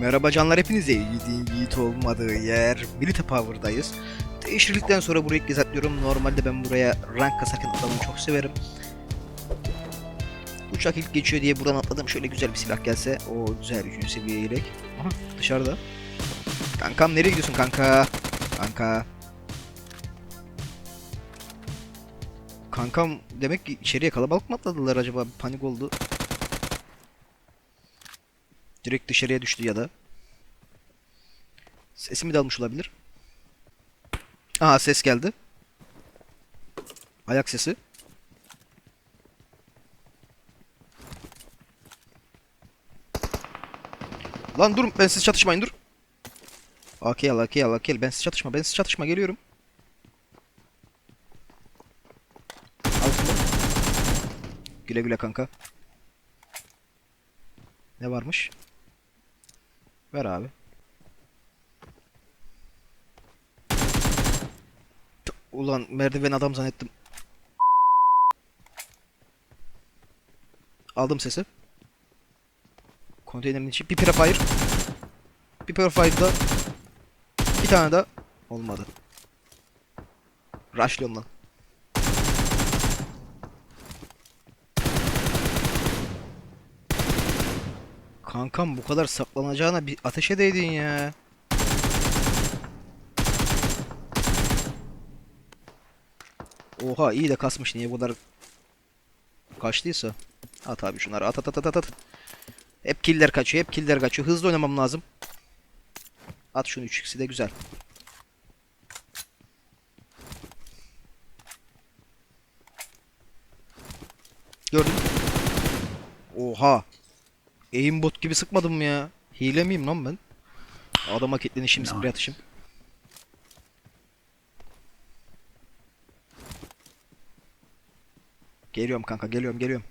Merhaba canlar hepinize yiğidin yiğit olmadığı yer Milita Power'dayız. Değiştirdikten sonra burayı ilk kez atlıyorum. Normalde ben buraya rank kasarken atlamayı çok severim. Uçak ilk geçiyor diye buradan atladım. Şöyle güzel bir silah gelse. O güzel 3. seviye yelek. Aha dışarıda. Kankam nereye gidiyorsun kanka? Kanka. Kankam demek ki içeriye kalabalık mı atladılar acaba? Panik oldu. Direkt dışarıya düştü ya da. Sesimi de almış olabilir. Aha ses geldi. Ayak sesi. Lan dur ben siz çatışmayın dur. Okey al okey al okey ben siz çatışma ben siz çatışma geliyorum. Güle güle kanka. Ne varmış? Ver abi. Ulan merdiven adam zannettim. Aldım sesi. Konteynerin içi. Bir prefire. Bir prefire'da. Bir tane de olmadı. Rushlıyorum lan. Kankam bu kadar saklanacağına bir ateş edeydin ya. Oha iyi de kasmış niye bu kadar kaçtıysa. At abi şunları at at at at at. Hep killer kaçıyor hep killer kaçıyor. Hızlı oynamam lazım. At şunu 3x'i de güzel. Gördün. Oha. Aimbot gibi sıkmadım mı ya? Hile miyim lan ben? Adama kilitlenişim, sprey atışım. Geliyorum kanka, geliyorum, geliyorum.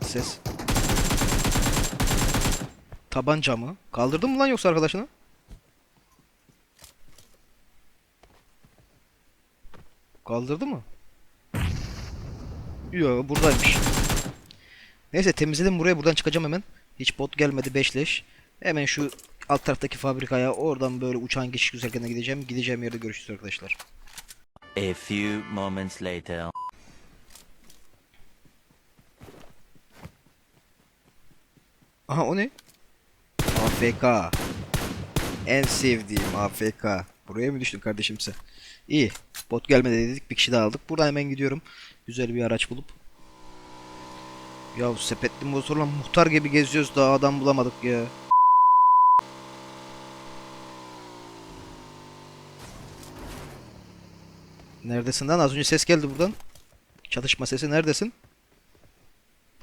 Ses. Tabanca mı? Kaldırdın mı lan yoksa arkadaşını? Kaldırdı mı? Yo buradaymış. Neyse temizledim buraya buradan çıkacağım hemen. Hiç bot gelmedi 5 leş. Hemen şu alt taraftaki fabrikaya oradan böyle uçağın geçiş güzergahına gideceğim. Gideceğim yerde görüşürüz arkadaşlar. A few moments later. Aha o ne? AFK. En sevdiğim AFK. Buraya mı düştün kardeşim sen? İyi. Bot gelmedi dedik. Bir kişi daha aldık. Buradan hemen gidiyorum. Güzel bir araç bulup. Ya sepetli motorla muhtar gibi geziyoruz daha adam bulamadık ya. Neredesin lan? Az önce ses geldi buradan. Çatışma sesi neredesin?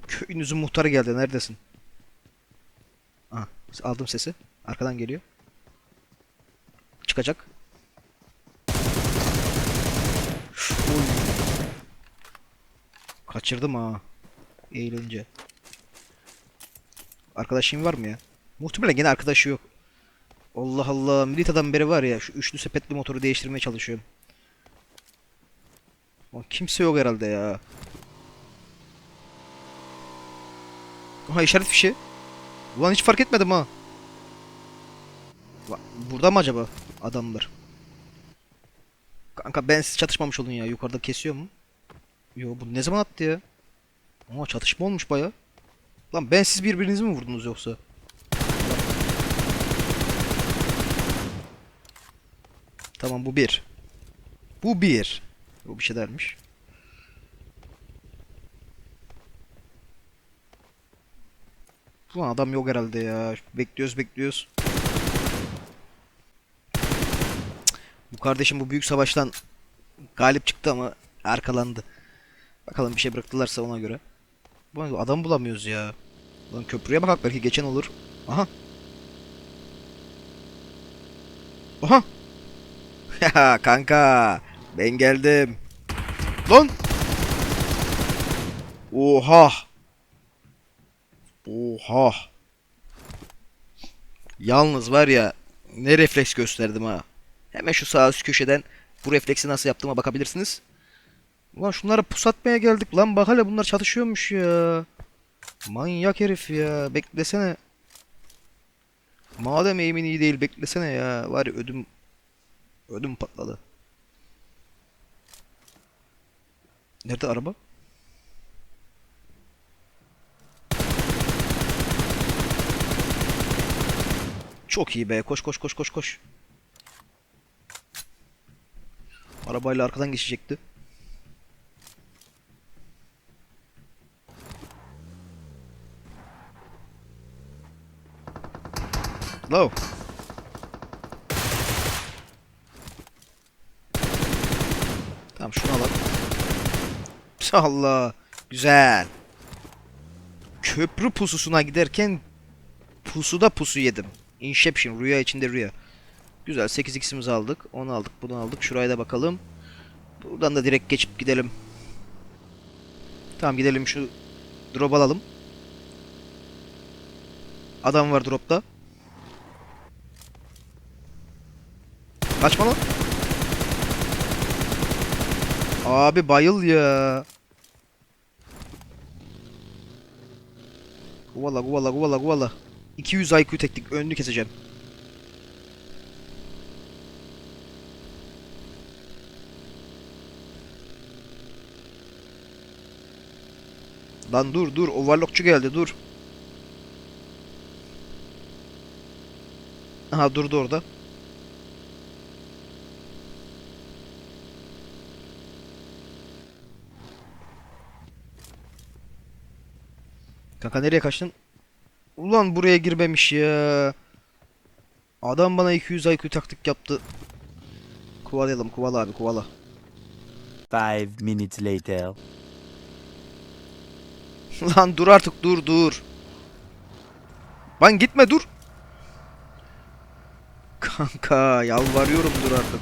Köyünüzün muhtarı geldi. Neredesin? Aha, aldım sesi. Arkadan geliyor. Çıkacak. Kaçırdım ha. Eğlence. Arkadaşın var mı ya? Muhtemelen gene arkadaşı yok. Allah Allah. Milita'dan beri var ya şu üçlü sepetli motoru değiştirmeye çalışıyorum. Lan kimse yok herhalde ya. Aha işaret fişi. Ulan hiç fark etmedim ha. Burada mı acaba adamlar? Kanka ben siz çatışmamış olun ya. Yukarıda kesiyor mu? Yo bu ne zaman attı ya? Ama çatışma olmuş baya. Lan ben siz birbirinizi mi vurdunuz yoksa? Tamam bu bir. Bu bir. Bu bir şey dermiş. Ulan adam yok herhalde ya. Bekliyoruz bekliyoruz. Bu kardeşim bu büyük savaştan galip çıktı ama arkalandı. Bakalım bir şey bıraktılarsa ona göre. Bu adam bulamıyoruz ya. Lan köprüye bak belki geçen olur. Aha. Aha. Kanka. Ben geldim. Lan. Oha. Oha. Yalnız var ya ne refleks gösterdim ha. Hemen şu sağ üst köşeden bu refleksi nasıl yaptığıma bakabilirsiniz. Ulan şunlara pusatmaya geldik lan bak hele bunlar çatışıyormuş ya. Manyak herif ya beklesene. Madem eğimin iyi değil beklesene ya. Var ya ödüm ödüm patladı. Nerede araba? Çok iyi be. Koş koş koş koş koş. Arabayla arkadan geçecekti. Low. Tamam şunu alalım. Allah. Güzel. Köprü pususuna giderken pusuda pusu yedim. Inception. Rüya içinde rüya. Güzel. 8x'imizi aldık. Onu aldık. Bunu aldık. Şuraya da bakalım. Buradan da direkt geçip gidelim. Tamam gidelim şu drop alalım. Adam var dropta. Kaçma lan. Abi bayıl ya. Guvala guvala guvala guvala. 200 IQ teknik önünü keseceğim. Lan dur dur overlockçu geldi dur. Aha durdu orada. Kanka nereye kaçtın? Ulan buraya girmemiş ya. Adam bana 200 IQ taktik yaptı. Kovalayalım kovala abi kovala. Five minutes later. Lan dur artık dur dur. Lan gitme dur. Kanka yalvarıyorum dur artık.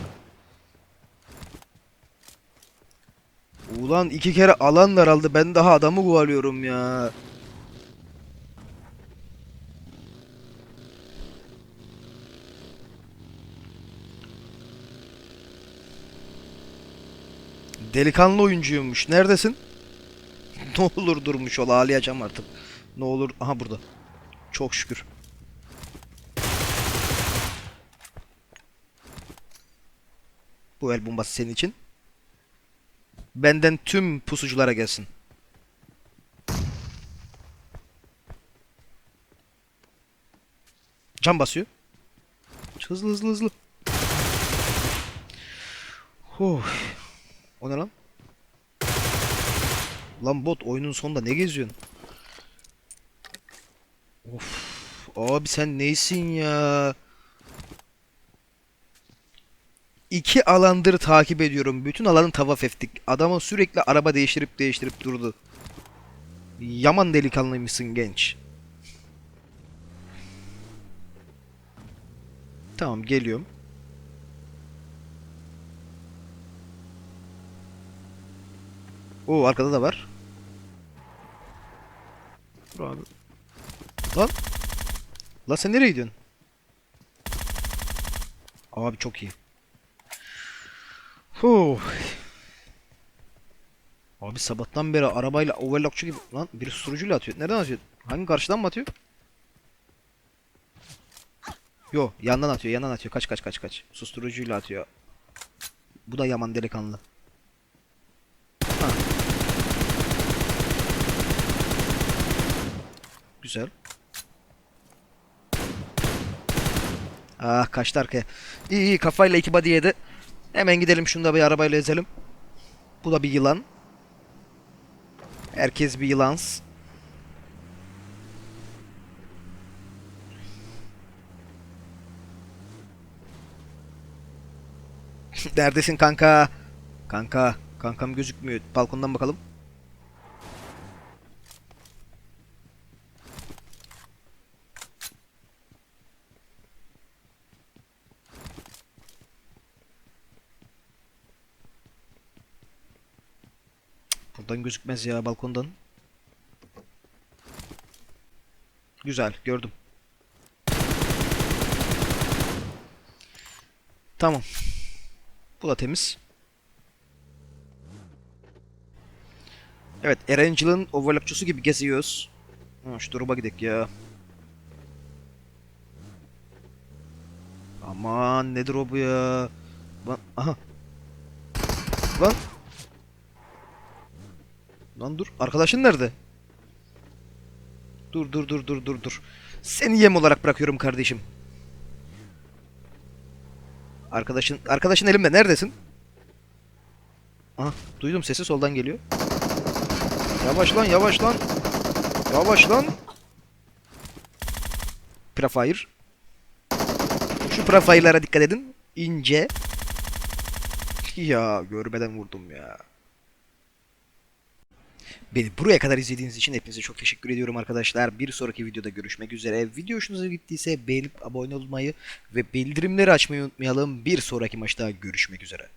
Ulan iki kere alan daraldı. Ben daha adamı kovalıyorum ya. Delikanlı oyuncuymuş. Neredesin? ne olur durmuş ol ağlayacağım artık. Ne olur aha burada. Çok şükür. Bu el bombası senin için. Benden tüm pusuculara gelsin. Can basıyor. Hızlı hızlı hızlı. Huh. O ne lan? Lan bot oyunun sonunda ne geziyorsun? Of. Abi sen neysin ya? İki alandır takip ediyorum. Bütün alanı tavaf ettik. Adama sürekli araba değiştirip değiştirip durdu. Yaman delikanlıymışsın genç. Tamam geliyorum. Oo arkada da var. Dur abi. Lan. Lan sen nereye gidiyorsun? Abi çok iyi. Huh. Abi sabahtan beri arabayla overlockçu gibi lan biri susturucuyla atıyor. Nereden atıyor? Hangi karşıdan mı atıyor? Yo yandan atıyor yandan atıyor. Kaç kaç kaç kaç. Susturucuyla atıyor. Bu da yaman delikanlı. Güzel. Ah kaçtı arkaya. İyi iyi kafayla iki body yedi. Hemen gidelim şunu da bir arabayla ezelim. Bu da bir yılan. Herkes bir yılans. Neredesin kanka? Kanka. Kankam gözükmüyor. Balkondan bakalım. Buradan gözükmez ya balkondan. Güzel gördüm. Tamam. Bu da temiz. Evet Erangel'ın overlockçusu gibi geziyoruz. Ha, şu drop'a gidelim ya. Aman ne drop'u ya. Lan aha. Lan. Lan dur. Arkadaşın nerede? Dur dur dur dur dur dur. Seni yem olarak bırakıyorum kardeşim. Arkadaşın arkadaşın elimde. Neredesin? Aha, duydum sesi soldan geliyor. Yavaş lan, yavaş lan. Yavaş lan. Prefire. Şu prefire'lara dikkat edin. İnce. Ya görmeden vurdum ya. Beni buraya kadar izlediğiniz için hepinize çok teşekkür ediyorum arkadaşlar. Bir sonraki videoda görüşmek üzere. Video hoşunuza gittiyse beğenip abone olmayı ve bildirimleri açmayı unutmayalım. Bir sonraki maçta görüşmek üzere.